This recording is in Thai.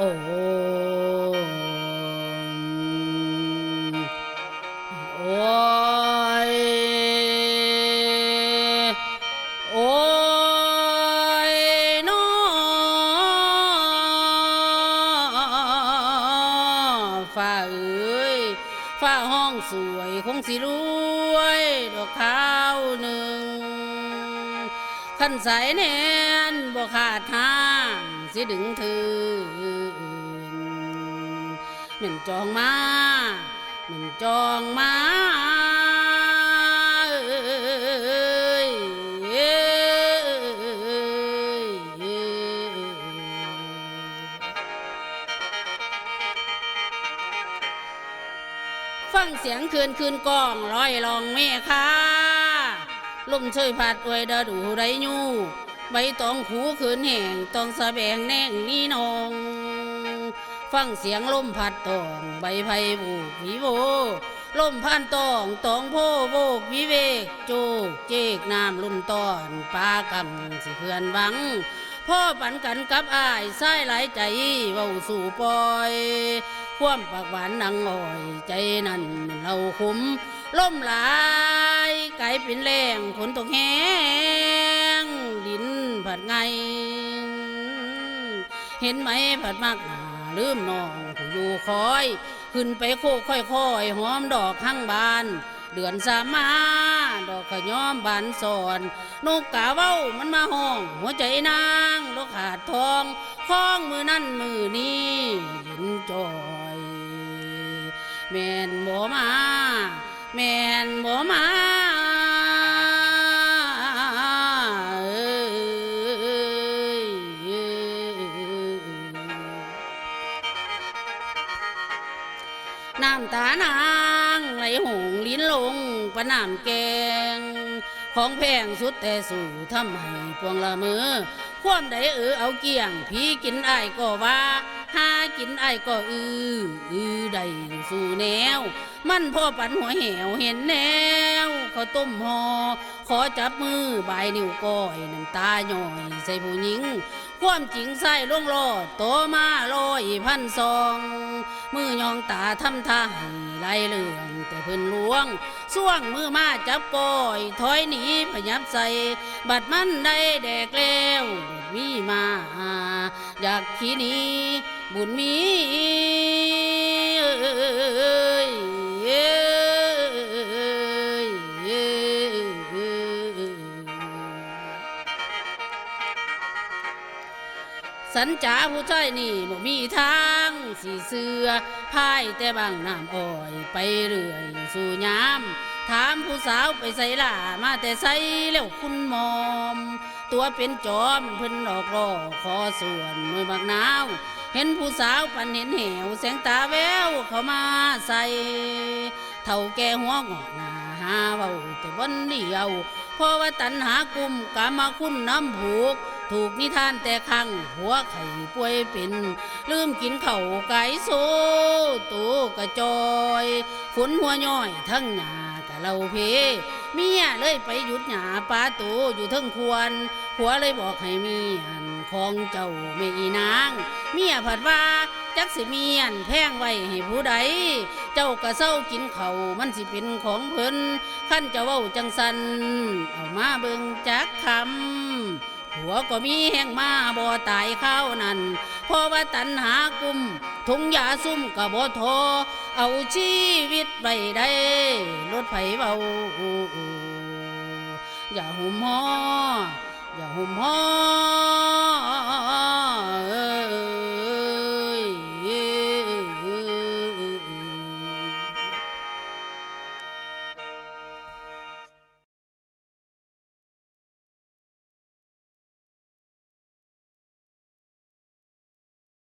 โอ้โอยโอยน้อฝ่าเอ้ยฝ่าห้องสวยคงสิรวยดอกข้าวหนึ่งขันสายแนนบ่ขาดทางสิดึงถือ หม็นจองมาเหม็นจองมาฟังเสียงคืนคืนกองร้อยลองเมฆาลมช่วยพัดอวยดาดูไรยูใบตองขูคืนแห่งตองสะแบงแน่งนี่นอง ฟังเสียงลมพัดตองใบไผ่บุกวิโวลมพันตองตองโพโบกวิเวกโจกเจกน้ำลุ่นตอนปลากำสิเพื่อนหวังพ่อปันกันกับอายสายหลายใจเว้าสู่ปอย ความปากหวานนังอ่อยใจนั่นเราคุมล่มหลายไก่เป็นแรงฝนตกแห้งดินผัดไง เห็นไหมผัดมากหนา ลืมน้องผู้อยู่คอย ขึ้นไปโคกค่อยๆหอมดอกข้างบาน เดือนสามาดอกขย้อมบานสอนนกกาเว้ามันมาห้อง หัวใจนางดอกขาดทองคล้องมือนั่นมือนี้ยินจอยแม่นบ่มาแม่นบ่มาำตานางไหลหงลิ้นลงประน้ำแกง ของแพงสุดแต่สู่ทำให้พวงละเมอความใดเออเอาเกี่ยง พี่กินไอ้ก็ว่าหากินไอ้ก็อืออือได้สู่แนว มันพ่อปันหัวแหวเห็นแนว เขาต้มหอ ขอจับมือบายนิ้วก้อยน้ำตาหน่อยใส่ผู้หญิง ความจริงใส่ล่วงลอดโตมาลอยพันซอง มือยองตาทำท่าให้ไล่เรื่องแต่เพิ่นหลวงส่วงมือมาจับก้อยถอยหนีพยับใส่บัดมันได้แดกแล้วมีมาอยากขี้นี้บุญมีเอ้ย สัญจาผู้ชายนี่บ่มีทางสีเสือพายแต่บางน้ำอ้อยไปเรื่อยสู่ยามถามผู้สาวไปใส่ล่ามาแต่ใส่แล้วคุณมอม ตัวเป็นจอมเพิ่นดอกรอขอส่วนมือบักนาว เห็นผู้สาวปันเห็นเหวแสงตาแววเขามาใส่เท่าแก่หัวงอกหน้าหาเบาแต่วันเดียวเพราะว่าตันหากุมกามาคุณน้ำผูก ถูกนิทานแต่ครั้งหัวไข่ป่วยเป็นลืมกินเข่าไก่โซตูกระจอยฝนหัวย่อยทั้งหน้ากะเราเพเมียเลยไปหยุดหยาปลาตูอยู่ทั้งควรผัวเลยบอกให้เมียนของเจ้าไม่อีนาง เมียผัดว่าจักสิเมียนแพงไว้ให้ผู้ใด เจ้าก็เศร้ากินเขามันสิเป็นของเพิ่นขั้นเจ้าเว้าจังสันเอามาเบิงจักคำ วก็มีแห่งมาบ่ตายข้าวนั่นเพราะว่าตันหากุม ทุงยาซุ่มกะบ่ทอเอาชีวิตไปได้รถไผเบาอย่าหุ่มหออย่าหุ่มหอ